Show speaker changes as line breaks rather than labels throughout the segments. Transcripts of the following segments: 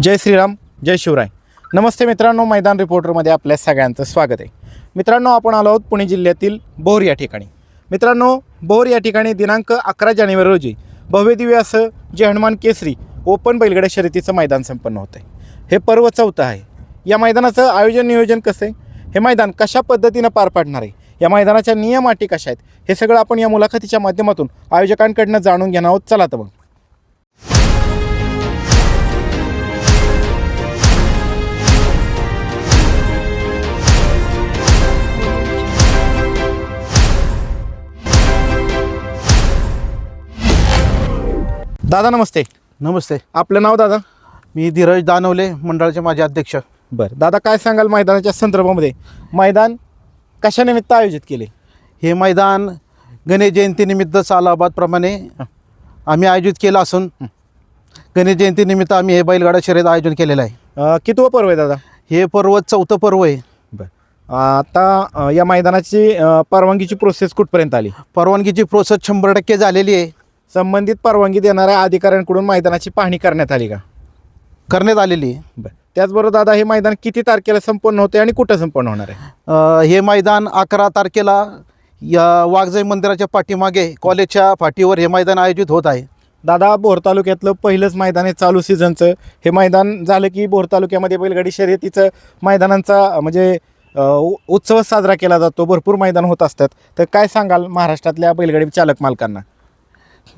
जय श्रीराम जय शिवराय. नमस्ते मित्रांनो मैदान रिपोर्टरमध्ये आपल्या सगळ्यांचं स्वागत आहे. मित्रांनो आपण आलो आहोत पुणे जिल्ह्यातील बोर या ठिकाणी. मित्रांनो बोर या ठिकाणी दिनांक अकरा जानेवारी रोजी भव्यदिव्य असं जे हनुमान केसरी ओपन बैलगड्या शर्यतीचं मैदान संपन्न होतं आहे हे पर्व चौथं आहे. या मैदानाचं आयोजन नियोजन कसं आहे? हे मैदान कशा पद्धतीनं पार पाडणार आहे? या मैदानाच्या नियम अटी कशा आहेत? हे सगळं आपण या मुलाखतीच्या माध्यमातून आयोजकांकडनं जाणून घेणार आहोत. चला तर मग. दादा नमस्ते.
नमस्ते.
आपलं नाव दादा?
मी धीरज दानवले मंडळाचे माझे अध्यक्ष.
बरं. दादा काय सांगाल मैदानाच्या संदर्भामध्ये? मैदान कशानिमित्त आयोजित केले?
हे मैदान गणेश जयंतीनिमित्त सालाबादप्रमाणे आम्ही आयोजित केलं असून गणेश जयंतीनिमित्त आम्ही हे बैलगाडा शर्यत आयोजन केलेलं आहे.
कितवं पर्व आहे दादा?
हे पर्व चौथं पर्व आहे.
बरं. आता या मैदानाची परवानगीची प्रोसेस कुठपर्यंत आली?
परवानगीची प्रोसेस शंभर टक्के झालेली आहे.
संबंधित परवानगी देणाऱ्या अधिकाऱ्यांकडून मैदानाची पाहणी करण्यात आली का?
करण्यात आलेली. आहे
बरं. त्याचबरोबर दादा हे मैदान किती तारखेला संपन्न होते आणि कुठं संपन्न होणार आहे?
अ, हे मैदान अकरा तारखेला या वाघजाई मंदिराच्या पाठीमागे कॉलेजच्या पाठीवर हे मैदान आयोजित होत आहे.
दादा बोर तालुक्यातलं पहिलंच मैदान आहे चालू सीझनचं हे मैदान झालं की बोर तालुक्यामध्ये बैलगाडी शर्यतीचं मैदानांचा म्हणजे अं, उ- उत्सवच साजरा केला जातो. भरपूर मैदान होत असतात. तर काय सांगाल महाराष्ट्रातल्या बैलगाडी चालक मालकांना?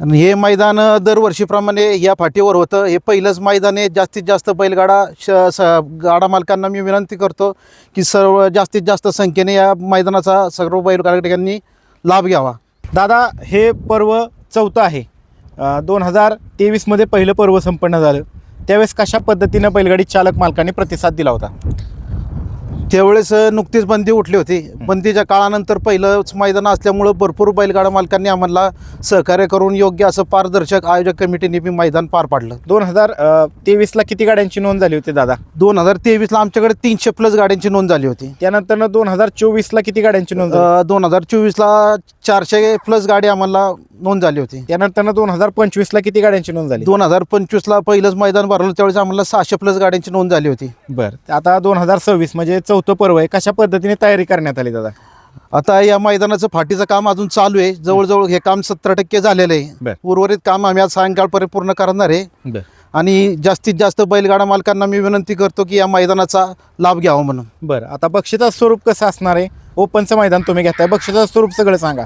आणि हे मैदान दरवर्षीप्रमाणे या फाटीवर होतं. हे पहिलंच मैदान आहे. जास्तीत जास्त बैलगाडा श स गाडा मालकांना मी विनंती करतो की सर्व जास्तीत जास्त संख्येने या मैदानाचा सर्व बैलगाडा लाभ घ्यावा.
दादा हे पर्व चौथं आहे. दोन हजार तेवीसमध्ये पहिलं पर्व संपन्न झालं. त्यावेळेस कशा पद्धतीनं बैलगाडी चालक मालकांनी प्रतिसाद दिला होता?
त्यावेळेस नुकतीच बंदी उठली होती. बंदीच्या काळानंतर पहिलंच मैदान असल्यामुळं भरपूर बैलगाडा मालकांनी आम्हाला सहकार्य करून योग्य असं पारदर्शक आयोजक कमिटीने मी मैदान पार पाडलं.
दोन हजार तेवीसला किती गाड्यांची नोंद झाली होती दादा?
दोन हजार तेवीसला आमच्याकडे तीनशे प्लस गाड्यांची नोंद झाली होती.
त्यानंतर दोन हजार चोवीसला किती गाड्यांची नोंद
दोन हजार चोवीसला चारशे प्लस गाडी आम्हाला नोंद झाली होती.
त्यानंतर दोन हजार पंचवीसला किती गाड्यांची नोंद झाली?
दोन हजार पंचवीसला पहिलंच मैदान भरलं त्यावेळेस आम्हाला सहाशे प्लस गाड्यांची नोंद झाली होती.
बरं आता दोन हजार सव्वीस म्हणजे चौथं पर्व? आहे कशा पद्धतीने तयारी करण्यात आली दादा?
आता या मैदानाचं फाटीचं काम अजून चालू आहे. जवळजवळ हे काम सत्तर टक्के झालेलं
बर.
आहे उर्वरित काम आम्ही आज सायंकाळपर्यंत पूर्ण करणार आहे.
बरं.
आणि जास्तीत जास्त बैलगाडा मालकांना मी विनंती करतो की या मैदानाचा लाभ घ्यावा म्हणून.
बरं. आता बक्षिसाचं स्वरूप कसं असणार आहे? ओपनचं मैदान तुम्ही घेताय. बक्षिसाचं स्वरूप सगळं सांगा.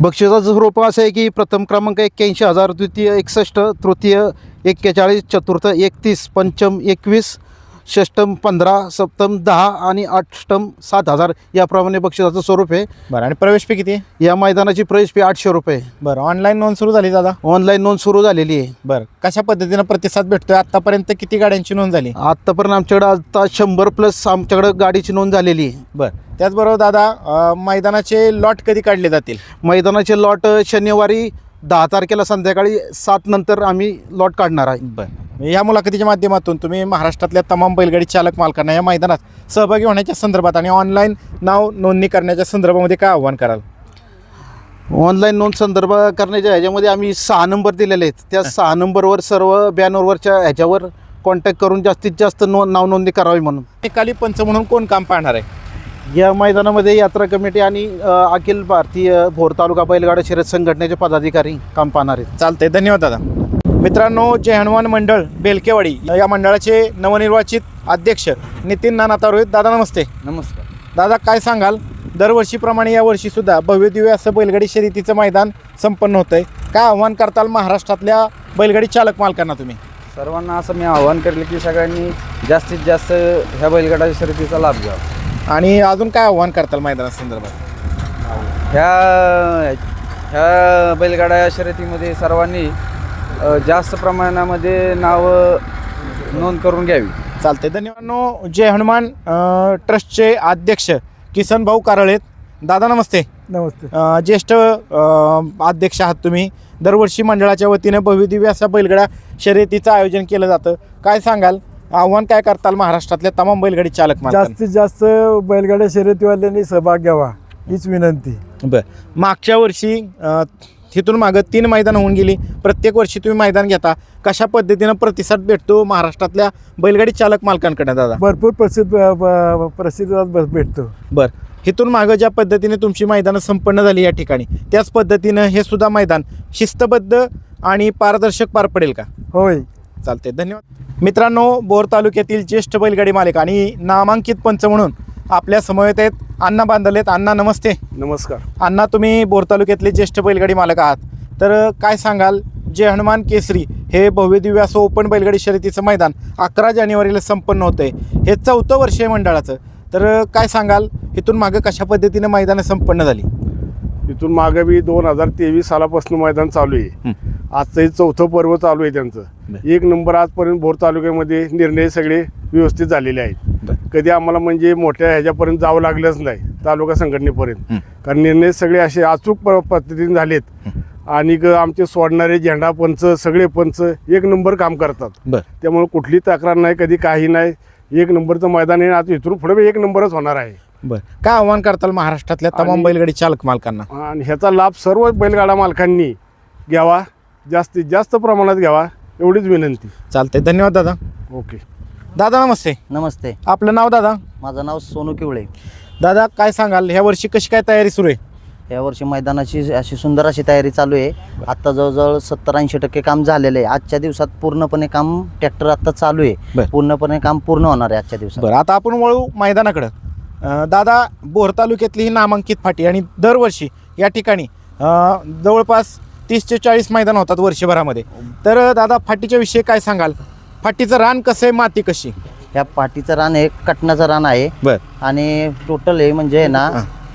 बक्षिसाचं स्वरूप असं आहे की प्रथम क्रमांक एक्क्याऐंशी हजार द्वितीय एकसष्ट तृतीय एक्केचाळीस चतुर्थ एकतीस पंचम एकवीस षष्टम पंधरा सप्तम दहा आणि अष्टम सात हजार याप्रमाणे बक्षिसाचं स्वरूप आहे.
बरं आणि प्रवेश फी किती? आहे
या मैदानाची प्रवेश फी आठशे रुपये.
बरं ऑनलाईन नोंद सुरू झाली दादा?
ऑनलाईन नोंद सुरू झालेली आहे.
बरं कशा पद्धतीनं प्रतिसाद भेटतोय? आतापर्यंत किती गाड्यांची नोंद झाली?
आत्तापर्यंत आमच्याकडे आता शंभर प्लस आमच्याकडे गाडीची नोंद झालेली आहे.
बरं त्याचबरोबर दादा अं, मैदानाचे लॉट कधी काढले जातील?
मैदानाचे लॉट शनिवारी दहा तारखेला संध्याकाळी सात नंतर आम्ही लॉट काढणार आहे.
बरं. या मुलाखतीच्या माध्यमातून तुम्ही महाराष्ट्रातल्या तमाम बैलगाडी चालक मालकांना या मैदानात सहभागी होण्याच्या संदर्भात आणि ऑनलाईन नाव नोंदणी करण्याच्या संदर्भामध्ये काय आव्हान कराल?
ऑनलाईन नोंद संदर्भ करण्याच्या ह्याच्यामध्ये आम्ही सहा नंबर दिलेले आहेत. त्या सहा नंबरवर सर्व बॅनरवरच्या ह्याच्यावर कॉन्टॅक्ट करून जास्तीत जास्त नो नाव नोंदणी करावी म्हणून.
निकाली पंच म्हणून कोण काम पाहणार आहे?
या मैदानामध्ये यात्रा कमिटी आणि अखिल भारतीय भोर तालुका बैलगाडा शर्यत संघटनेचे पदाधिकारी काम पाहणार आहेत.
चालतंय. धन्यवाद दादा. मित्रांनो जय हनुमान मंडळ बेलकेवाडी या मंडळाचे नवनिर्वाचित अध्यक्ष नितीन नाना तारोहित दादा नमस्ते.
नमस्कार.
दादा काय सांगाल? दरवर्षीप्रमाणे यावर्षी सुद्धा भव्यदिव्य असं बैलगाडी शर्यतीचं मैदान संपन्न होतंय. काय आव्हान करताल महाराष्ट्रातल्या बैलगाडी चालक मालकांना तुम्ही?
सर्वांना असं मी आवाहन करेल की सगळ्यांनी जास्तीत जास्त ह्या बैलगाडा शर्यतीचा लाभ घ्यावा.
आणि अजून काय आव्हान करताल मैदानासंदर्भात
ह्या ह्या बैलगाडा शर्यतीमध्ये सर्वांनी अ, जास्त प्रमाणामध्ये नावं नोंद करून घ्यावी.
चालतंय. धन्यवाद. जय हनुमान अं, ट्रस्टचे अध्यक्ष किसन भाऊ कारळेत दादा नमस्ते.
नमस्ते.
अ, ज्येष्ठ अ, अध्यक्ष आहात तुम्ही. दरवर्षी मंडळाच्या वतीनं भव्यदिव्य असा बैलगाडा शर्यतीचं आयोजन केलं जातं. काय सांगाल? आव्हान काय करताल महाराष्ट्रातल्या तमाम बैलगाडी चालक मालकांना
जास्तीत जास्त बैलगाड्या शर्यतीवाल्यांनी सहभाग घ्यावा हीच विनंती.
बर. मागच्या वर्षी अ, तिथून मागं तीन मैदान होऊन गेली. प्रत्येक वर्षी तुम्ही मैदान घेता. कशा पद्धतीनं प्रतिसाद भेटतो महाराष्ट्रातल्या बैलगाडी चालक मालकांकडे दादा?
भरपूर प्रसिद्ध ब- प्रसिद्ध ब- भेटतो.
बरं. इथून मागं ज्या पद्धतीने तुमची मैदानं संपन्न झाली या ठिकाणी त्याच पद्धतीनं हे सुद्धा मैदान शिस्तबद्ध आणि पारदर्शक पार पडेल का?
होय.
चालते धन्यवाद. मित्रांनो बोर तालुक्यातील ज्येष्ठ बैलगाडी मालक आणि नामांकित पंच म्हणून आपल्या समवेत आहेत अण्णा बांधलेत अण्णा नमस्ते.
नमस्कार.
अण्णा तुम्ही बोर तालुक्यातले ज्येष्ठ बैलगाडी मालक आहात. तर काय सांगाल? जे हनुमान केसरी हे भव्य दिव्य असं ओपन बैलगाडी शर्यतीचं मैदान अकरा जानेवारीला संपन्न होतंय. हे चौथं वर्ष आहे मंडळाचं. तर काय सांगाल? इथून मागं कशा पद्धतीनं मैदानं संपन्न झाली?
इथून मागे बी दोन हजार तेवीस सालापासून मैदान चालू आहे. आजचं हे चौथं पर्व चालू आहे त्यांचं. एक नंबर आजपर्यंत भोर तालुक्यामध्ये निर्णय सगळे व्यवस्थित झालेले आहेत. कधी आम्हाला म्हणजे मोठ्या ह्याच्यापर्यंत जावं लागलंच नाही तालुका संघटनेपर्यंत. कारण निर्णय सगळे असे अचूक पद्धतीने झालेत. आणि आमचे सोडणारे झेंडा पंच सगळे पंच एक नंबर काम करतात. त्यामुळे कुठली तक्रार नाही कधी काही नाही. एक नंबरचं मैदान आहे आता इथून पुढे एक नंबरच होणार आहे.
बरं. काय आव्हान करताल महाराष्ट्रातल्या तमाम बैलगाडी चालक मालकांना?
आणि ह्याचा लाभ सर्व बैलगाडा मालकांनी घ्यावा. जास्तीत जास्त प्रमाणात घ्यावा एवढीच विनंती.
चालतंय. धन्यवाद दादा.
ओके.
दादा नमस्ते.
नमस्ते.
आपलं नाव दादा?
माझं नाव सोनू किवळे.
दादा काय सांगाल? ह्या वर्षी कशी काय तयारी सुरू आहे?
यावर्षी मैदानाची अशी सुंदर अशी तयारी चालू आहे. आत्ता जवळजवळ सत्तर ऐंशी टक्के काम झालेलं आहे. आजच्या दिवसात पूर्णपणे काम ट्रॅक्टर आत्ता चालू
बर.
आहे पूर्णपणे काम पूर्ण होणार आहे आजच्या दिवसात.
बरं आता आपण वळू मैदानाकडं. अं, दादा बोर तालुक्यातली ही नामांकित फाटी आणि दरवर्षी या ठिकाणी अं, जवळपास तीस ते चाळीस मैदान होतात वर्षभरामध्ये. तर दादा फाटीच्या विषयी काय सांगाल? फाटीचं रान कसं आहे माती कशी?
ह्या पाटीचं रान आहे कटनाचं रान आहे.
बर.
आणि टोटल हे म्हणजे आहे ना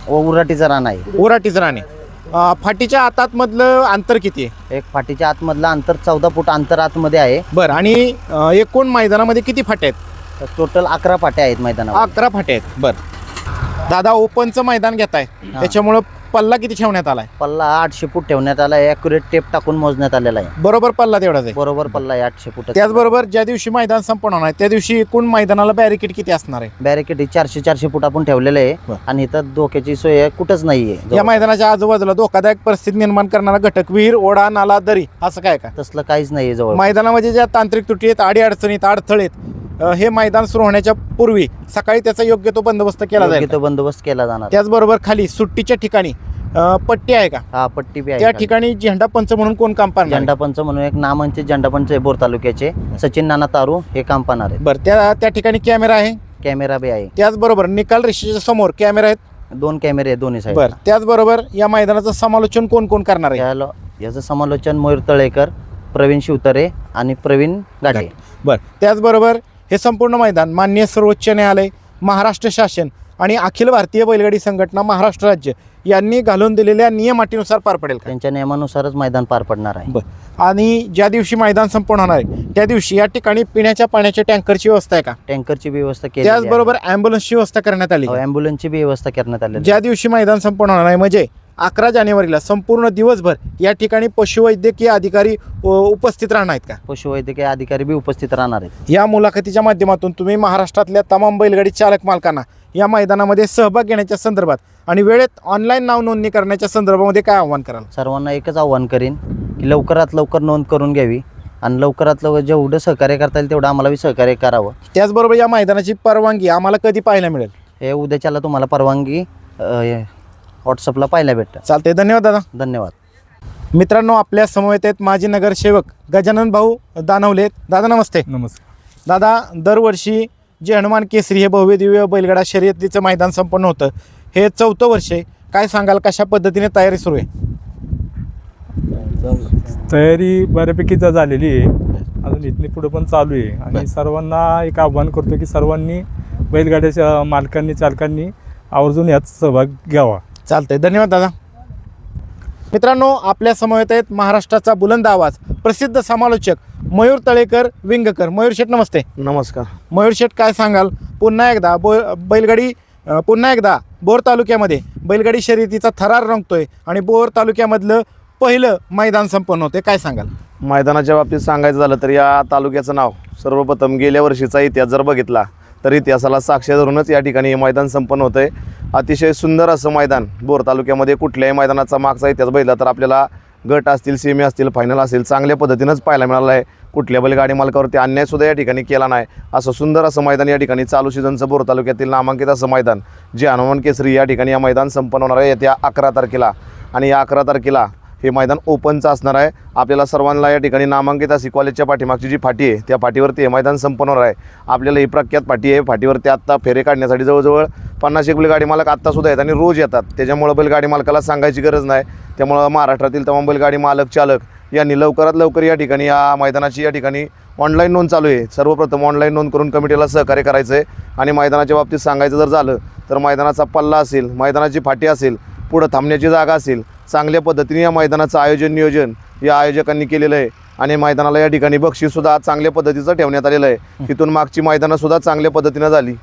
उराटीचं रान आहे.
ओराटीचं रान आहे. अं, फाटीच्या आतातमधलं अंतर किती आहे?
एक फाटीच्या आतमधलं अंतर चौदा फूट अंतर आतमध्ये आहे.
बरं आणि अं, एकूण मैदानामध्ये किती फाट्या आहेत?
टोटल अकरा फाट्या आहेत मैदानावर
अकरा फाट्या आहेत. बरं. दादा ओपनचं मैदान घेताय. त्याच्यामुळं पल्ला किती ठेवण्यात आलाय?
पल्ला आठशे फूट ठेवण्यात आला आहे ॲक्युरेट टेप टाकून मोजण्यात आलेला आहे.
बरोबर पल्ला तेवढाच आहे.
बरोबर पल्ला आहे आठशे फूट
त्याचबरोबर ज्या दिवशी मैदान संपन्न होणार आहे त्या दिवशी एकूण मैदानाला बॅरिकेड किती असणार आहे?
बॅरिकेड चारशे चारशे फूट आपण ठेवलेलं आहे. आणि इथं धोक्याची सोय कुठंच नाहीये.
या मैदानाच्या आजूबाजूला धोकादायक परिस्थिती निर्माण करणारा घटक विहीर ओढा नाला दरी असं काय का?
तसलं काहीच नाहीये जवळ
मैदानामध्ये ज्या तांत्रिक त्रुटी आहेत आडी अडचणीत अडथळे आहेत अं, हे मैदान सुरू होण्याच्या पूर्वी सकाळी त्याचा योग्य तो बंदोबस्त केला
योग्य
जाईल.
तो बंदोबस्त केला जाणार.
त्याचबरोबर खाली सुट्टीच्या ठिकाणी अं, पट्टी आहे का?
हा पट्टी बी आहे
त्या. ठिकाणी झेंडा पंच म्हणून कोण काम पाहणार आहे?
झेंडा पंच म्हणून एक नामांचे झेंडा पंच आहे बोर तालुक्याचे. सचिन नाना तारू हे काम पाहणार आहेत.
बरं त्या त्या ठिकाणी कॅमेरा आहे?
कॅमेरा बी आहे.
त्याचबरोबर निकाल रेषेच्या समोर कॅमेरा आहेत?
दोन कॅमेरे आहेत दोन्ही साईड
बरं त्याचबरोबर या मैदानाचं समालोचन कोण कोण करणार आहे?
याचं समालोचन मयूर तळेकर प्रवीण शिवतरे आणि प्रवीण गाठे.
बरं त्याचबरोबर हे संपूर्ण मैदान मान्य सर्वोच्च न्यायालय महाराष्ट्र शासन आणि अखिल भारतीय बैलगाडी संघटना महाराष्ट्र राज्य यांनी घालून दिलेल्या नियमाटीनुसार पार पडेल का?
त्यांच्या नियमानुसारच मैदान पार पडणार आहे.
बरं. आणि ज्या दिवशी मैदान संपूर्ण होणार आहे त्या दिवशी या ठिकाणी पिण्याच्या पाण्याच्या टँकरची व्यवस्था आहे का?
टँकरची बी व्यवस्था केली
त्याचबरोबर ॲम्ब्युलन्सची व्यवस्था करण्यात आली?
ॲम्ब्युलन्सची बी व्यवस्था करण्यात आहे.
ज्या दिवशी मैदान संपूर्ण होणार आहे म्हणजे अकरा जानेवारीला संपूर्ण दिवसभर या ठिकाणी पशुवैद्यकीय अधिकारी अ, उपस्थित राहणार आहेत का?
पशुवैद्यकीय अधिकारी बी उपस्थित राहणार आहेत.
या मुलाखतीच्या माध्यमातून तुम्ही महाराष्ट्रातल्या तमाम बैलगाडी चालक मालकांना या मैदानामध्ये सहभाग घेण्याच्या संदर्भात आणि वेळेत ऑनलाईन नाव नोंदणी करण्याच्या संदर्भामध्ये काय आव्हान कराल?
सर्वांना एकच आव्हान करीन की लवकरात लवकर नोंद करून घ्यावी आणि लवकरात लवकर जेवढं सहकार्य करता येईल तेवढं आम्हाला बी सहकार्य करावं.
त्याचबरोबर या मैदानाची परवानगी आम्हाला कधी पाहायला मिळेल?
हे उद्याच्याला तुम्हाला परवानगी व्हॉट्सअपला पाहायला भेटतं.
चालते धन्यवाद दादा.
धन्यवाद.
मित्रांनो आपल्या समवेत आहेत माजी नगरसेवक गजानन भाऊ दानवले दादा नमस्ते.
नमस्कार
दादा दरवर्षी जे हनुमान केसरी हे भव्य दिव्य बैलगाडा शर्यतीचं मैदान संपन्न होतं. हे चौथं वर्ष आहे. काय सांगाल कशा पद्धतीने तयारी सुरू आहे?
तयारी बऱ्यापैकी जा- झालेली आहे. अजून इथली पुढे पण चालू आहे. आणि सर्वांना एक आव्हान करतो की सर्वांनी बैलगाड्याच्या मालकांनी चालकांनी आवर्जून यात सहभाग घ्यावा.
चालतंय. धन्यवाद दादा. मित्रांनो आपल्या समवेत आहेत महाराष्ट्राचा बुलंद आवाज. प्रसिद्ध समालोचक मयूर तळेकर विंगकर. मयूर शेठ नमस्ते.
नमस्कार.
मयूर शेठ काय सांगाल? पुन्हा एकदा बो बैलगाडी पुन्हा एकदा बोर तालुक्यामध्ये बैलगाडी शर्यतीचा थरार रंगतोय आणि बोर तालुक्यामधलं पहिलं मैदान संपन्न होते काय सांगाल?
मैदानाच्या बाबतीत सांगायचं झालं तर या तालुक्याचं नाव सर्वप्रथम गेल्या वर्षीचा इतिहास जर बघितला तर इतिहासाला साक्ष धरूनच या ठिकाणी हे मैदान संपन्न होतं आहे अतिशय सुंदर असं मैदान बोर तालुक्यामध्ये कुठल्याही मैदानाचा मागचा इतिहास बघितला तर आपल्याला गट असतील सेमी असतील फायनल असतील चांगल्या पद्धतीनंच पाहायला मिळालं आहे. कुठल्या बैलगाडी मालकावरती अन्यायसुद्धा या ठिकाणी केला नाही. असं सुंदर असं मैदान या ठिकाणी चालू सीझनचं बोर तालुक्यातील नामांकित असं मैदान जे हनुमान केसरी या ठिकाणी या मैदान संपन्न होणार आहे येत्या अकरा तारखेला. आणि या अकरा तारखेला हे मैदान ओपनचं असणार आहे. आपल्याला सर्वांना या ठिकाणी नामांकित अशी कॉलेजच्या पाठीमागची जी फाटी आहे त्या फाटीवरती हे मैदान संपन्न होणार आहे. आपल्याला ही प्रख्यात फाटी आहे. फाटीवरती आत्ता फेरे काढण्यासाठी जवळजवळ पन्नास एक बैलगाडी मालक आत्तासुद्धा आहेत आणि रोज येतात. त्याच्यामुळं बैलगाडी मालकाला सांगायची गरज नाही. त्यामुळं महाराष्ट्रातील तमाम बैलगाडी मालक चालक यांनी लवकरात लवकर या ठिकाणी या मैदानाची या ठिकाणी ऑनलाईन नोंद चालू आहे. सर्वप्रथम ऑनलाईन नोंद करून कमिटीला सहकार्य करायचं आहे आणि मैदानाच्या बाबतीत सांगायचं जर झालं तर मैदानाचा पल्ला असेल मैदानाची फाटी असेल पुढं थांबण्याची जागा असेल चांगल्या पद्धतीने या मैदानाचं आयोजन नियोजन या आयोजकांनी केलेलं आहे. आणि मैदानाला या ठिकाणी बक्षीससुद्धा चांगल्या पद्धतीचं ठेवण्यात आलेलं आहे. तिथून मागची मैदानंसुद्धा चांगल्या पद्धतीनं झाली.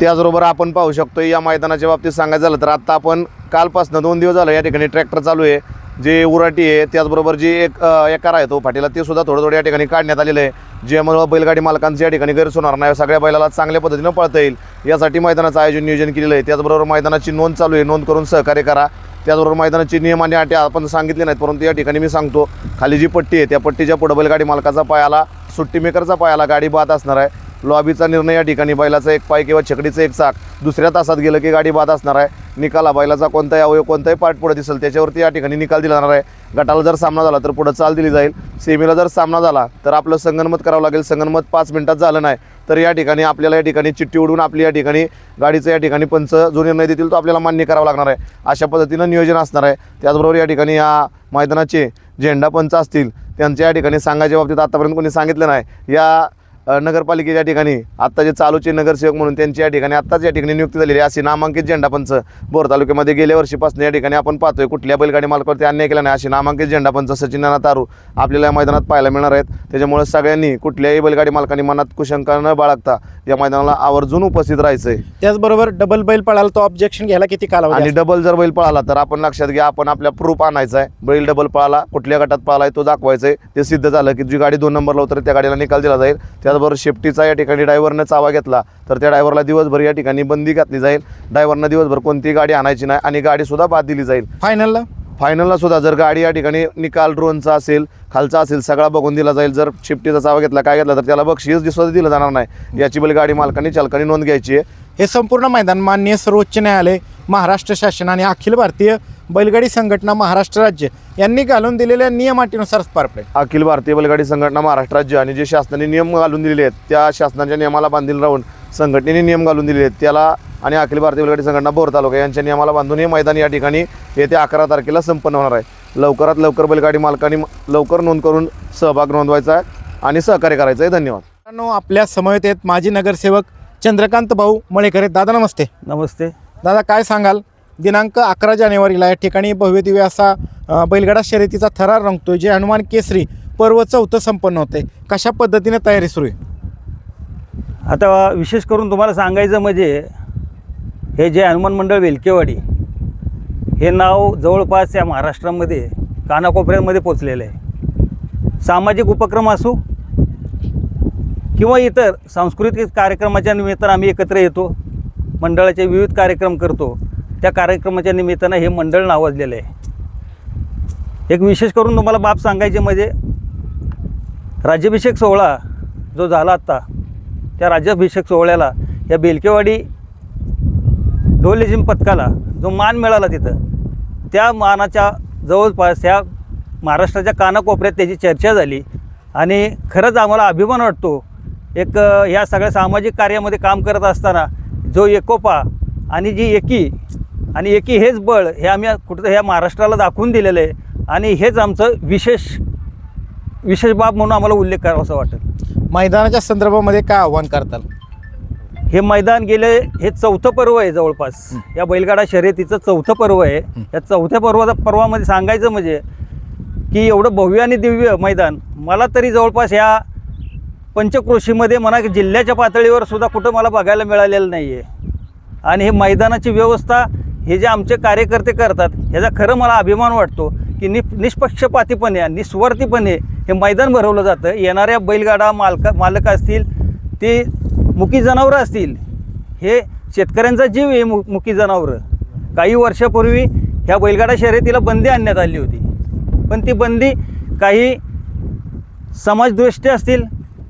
त्याचबरोबर आपण पाहू शकतो या मैदानाच्या बाबतीत सांगायचं झालं तर आत्ता आपण कालपासनं दोन दिवस झालं या ठिकाणी ट्रॅक्टर चालू आहे जे उराटी आहे त्याचबरोबर जे एक एकार आहे तो फाटीला ते सुद्धा थोडं थोडं या ठिकाणी काढण्यात आलेलं आहे. ज्यामुळं बैलगाडी मालकांचं या ठिकाणी गैरस होणार नाही. सगळ्या बैलाला चांगल्या पद्धतीनं पळता येईल. यासाठी मैदानाचं आयोजन नियोजन केलेलं आहे. त्याचबरोबर मैदानाची नोंद चालू आहे. नोंद करून सहकार्य करा. त्याचबरोबर मैदानाची नियम आणि अटी आपण सांगितले नाहीत परंतु या ठिकाणी मी सांगतो खाली जी पट्टी आहे त्या पट्टीच्या पुढं बैलगाडी मालकाचा पायाला सुट्टी मेकरचा पायाला गाडी बाद असणार आहे. लॉबीचा निर्णय या ठिकाणी बैलाचा एक पाय किंवा छकडीचं एक चाक दुसऱ्या तासात गेलं की गाडी बाद असणार आहे. निकाला बैलाचा कोणताही अवयव कोणताही पाठ पुढे दिसेल त्याच्यावरती या ठिकाणी निकाल दिला जाणार आहे. गटाला जर सामना झाला तर पुढं चाल दिली जाईल. सेमीला जर सामना झाला तर आपलं संगनमत करावं लागेल. संगनमत पाच मिनिटात झालं नाही तर या ठिकाणी आपल्याला या ठिकाणी चिठ्ठी उडून आपली या ठिकाणी गाडीचं या ठिकाणी पंच जो निर्णय देतील तो आपल्याला मान्य करावा लागणार आहे. अशा पद्धतीनं नियोजन असणार आहे. त्याचबरोबर या ठिकाणी या मैदानाचे झेंडा पंच असतील त्यांच्या या ठिकाणी सांगायच्या बाबतीत आतापर्यंत कोणी सांगितलं नाही. या नगरपालिकेच्या ठिकाणी आत्ता जे चालूचे नगरसेवक म्हणून त्यांची या ठिकाणी आत्ताच या ठिकाणी नियुक्ती झालेली आहे. अशी नामांकित झेंडापंच बोर तालुक्यामध्ये गेल्या वर्षीपासून या ठिकाणी आपण पाहतोय. कुठल्या बैलगाडी मालकावरती अन्याय केला नाही. अशी नामांकित झेंडापंच सचिन नाना तारू आपल्याला या मैदानात पाहायला मिळणार आहेत. त्याच्यामुळे सगळ्यांनी कुठल्याही बैलगाडी मालकांनी मनात कुशंका न बाळगता या मैदानाला आवर्जून उपस्थित राहायचं आहे
त्याचबरोबर डबल बैल पळाला तो ऑब्जेक्शन घ्यायला किती कालावधी
आणि? डबल जर बैल पळाला तर आपण लक्षात घ्या आपण आपल्या प्रूफ आणायचा आहे बैल डबल पळाला कुठल्या गटात पळाला तो दाखवायचा आहे ते सिद्ध झालं की जी गाडी दोन नंबरला उतरेल त्या गाडीला निकाल दिला जाईल. त्याचबरोबर शेफ्टीचा या ठिकाणी ड्रायव्हरनं चावा घेतला तर त्या ड्रायव्हरला दिवसभर या ठिकाणी बंदी घातली जाईल. ड्रायव्हरनं दिवसभर कोणतीही गाडी आणायची नाही आणि गाडीसुद्धा बाद दिली जाईल.
फायनलला
फायनलला सुद्धा जर गाडी या ठिकाणी निकाल ड्रोनचा असेल खालचा असेल सगळा बघून दिला जाईल. जर शिफ्टीचा चावा घेतला काय घेतला तर त्याला बक्षीस सुद्धा दिलं जाणार नाही. याची बैल गाडी मालकांनी चालकांनी नोंद घ्यायची आहे.
हे संपूर्ण मैदान माननीय सर्वोच्च न्यायालय महाराष्ट्र शासन आणि अखिल भारतीय बैलगाडी संघटना महाराष्ट्र राज्य यांनी घालून दिलेल्या नियमाटीनुसार पार पडेल.
अखिल भारतीय बैलगाडी संघटना महाराष्ट्र राज्य आणि जे शासनाने नियम घालून दिलेले आहेत त्या शासनाच्या नियमाला बांधील राहून संघटनेने नियम घालून दिलेले आहेत त्याला आणि अखिल भारतीय बैलगाडी संघटना बोर तालुका यांच्या नियमाला बांधून हे मैदान या ठिकाणी येत्या अकरा तारखेला संपन्न होणार आहे. लवकरात लवकर बैलगाडी मालकांनी लवकर नोंद करून सहभाग नोंदवायचा आहे आणि सहकार्य करायचं आहे. धन्यवाद.
मित्रांनो, आपल्या समवेत आहेत माजी नगरसेवक चंद्रकांत भाऊ मळेकर. दादा नमस्ते.
नमस्ते.
दादा काय सांगाल? दिनांक अकरा जानेवारीला या ठिकाणी भव्य दिव्य असा बैलगाडा शर्यतीचा थरार रंगतोय जे हनुमान केसरी पर्व चौथं संपन्न होते कशा पद्धतीने तयारी सुरू आहे?
आता विशेष करून तुम्हाला सांगायचं म्हणजे हे जे हनुमान मंडळ वेलकेवाडी हे नाव जवळपास या महाराष्ट्रामध्ये कानाकोपऱ्यांमध्ये पोचलेलं आहे. सामाजिक उपक्रम असो किंवा इतर सांस्कृतिक कार्यक्रमाच्या निमित्तानं आम्ही एकत्र येतो मंडळाचे विविध कार्यक्रम करतो. त्या कार्यक्रमाच्या निमित्तानं हे मंडळ नावाजलेलं आहे. एक विशेष करून तुम्हाला बाब सांगायचे म्हणजे राज्याभिषेक सोहळा जो झाला आत्ता त्या राज्याभिषेक सोहळ्याला या बेलकेवाडी डोलेजिम पथकाला जो मान मिळाला तिथं त्या मानाच्या जवळपास ह्या महाराष्ट्राच्या कानाकोपऱ्यात त्याची चर्चा झाली. आणि खरंच आम्हाला अभिमान वाटतो एक ह्या सगळ्या सामाजिक कार्यामध्ये काम करत असताना जो एकोपा आणि जी एकी आणि एकी हेच बळ हे आम्ही कुठं ह्या महाराष्ट्राला दाखवून दिलेलं आहे. आणि हेच आमचं विशेष विशेष बाब म्हणून आम्हाला उल्लेख करावा असं वाटेल
मैदानाच्या संदर्भामध्ये काय आव्हान करताल?
हे मैदान गेले हे चौथं पर्व आहे जवळपास. या बैलगाडा शर्यतीचं चौथं पर्व आहे. या चौथ्या पर्वाचा पर्वामध्ये सांगायचं म्हणजे की एवढं भव्य आणि दिव्य मैदान मला तरी जवळपास ह्या पंचक्रोशीमध्ये म्हणा की जिल्ह्याच्या पातळीवर सुद्धा कुठं मला बघायला मिळालेलं नाही आहे आणि हे मैदानाची व्यवस्था हे जे आमचे कार्यकर्ते करतात ह्याचा खरं मला अभिमान वाटतो की नि निष्पक्षपातीपणे निस्वार्थीपणे हे मैदान भरवलं जातं. येणाऱ्या बैलगाडा मालका मालक असतील ते मुकी जनावरं असतील हे शेतकऱ्यांचा जीव आहे मु मुकी जनावरं. काही वर्षापूर्वी ह्या बैलगाडा शर्यतीला बंदी आणण्यात आली होती. पण ती बंदी काही समाजदृष्टी असतील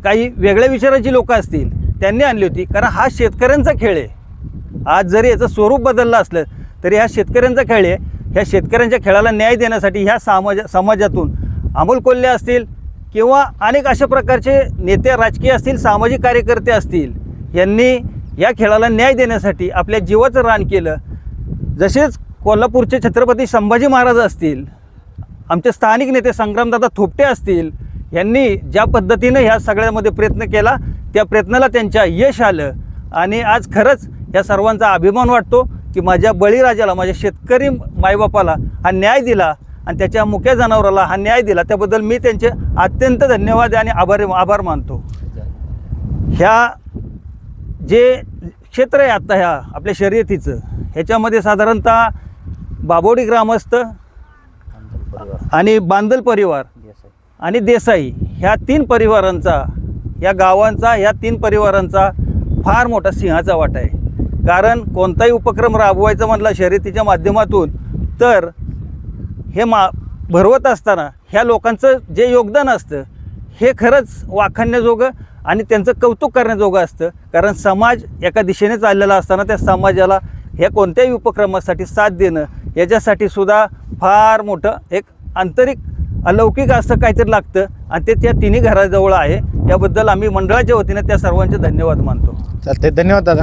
काही वेगळ्या विचाराची लोकं असतील त्यांनी आणली होती. कारण हा शेतकऱ्यांचा खेळ आहे. आज जरी याचं स्वरूप बदललं असलं तरी ह्या शेतकऱ्यांचा खेळ आहे. ह्या शेतकऱ्यांच्या खेळाला न्याय देण्यासाठी ह्या समाज समाजातून अमोल कोल्हे असतील किंवा अनेक अशा प्रकारचे नेते राजकीय असतील सामाजिक कार्यकर्ते असतील यांनी या खेळाला न्याय देण्यासाठी आपल्या जीवाचं रान केलं. जसेच कोल्हापूरचे छत्रपती संभाजी महाराज असतील आमचे स्थानिक नेते संग्रामदादा थोपटे असतील यांनी ज्या पद्धतीनं ह्या सगळ्यामध्ये प्रयत्न केला त्या प्रयत्नाला त्यांच्या यश आलं. आणि आज खरंच या सर्वांचा अभिमान वाटतो. की माझ्या बळीराजाला माझ्या शेतकरी मायबापाला हा न्याय दिला आणि त्याच्या मुक्या जनावराला हा न्याय दिला त्याबद्दल मी त्यांचे अत्यंत धन्यवाद आणि आभार आभार मानतो. ह्या जे क्षेत्र आहे आत्ता ह्या आपल्या शर्यतीचं ह्याच्यामध्ये साधारणतः बाबोडी ग्रामस्थ आणि बांदल परिवार आणि देसाई ह्या तीन परिवारांचा या गावांचा ह्या तीन परिवारांचा फार मोठा सिंहाचा वाटा आहे. कारण कोणताही उपक्रम राबवायचा म्हटला शर्यतीच्या माध्यमातून तर हे मा भरवत असताना ह्या लोकांचं जे योगदान असतं हे खरंच वाखाणण्याजोगं आणि त्यांचं कौतुक करण्याजोगं असतं. कारण समाज एका दिशेने चाललेला असताना त्या समाजाला ह्या कोणत्याही उपक्रमासाठी साथ देणं याच्यासाठी सुद्धा फार मोठं एक आंतरिक अलौकिक असं काहीतरी लागतं आणि ते त्या तिन्ही घराजवळ आहे. याबद्दल आम्ही मंडळाच्या वतीनं त्या सर्वांचे धन्यवाद मानतो.
चालते धन्यवाद दादा.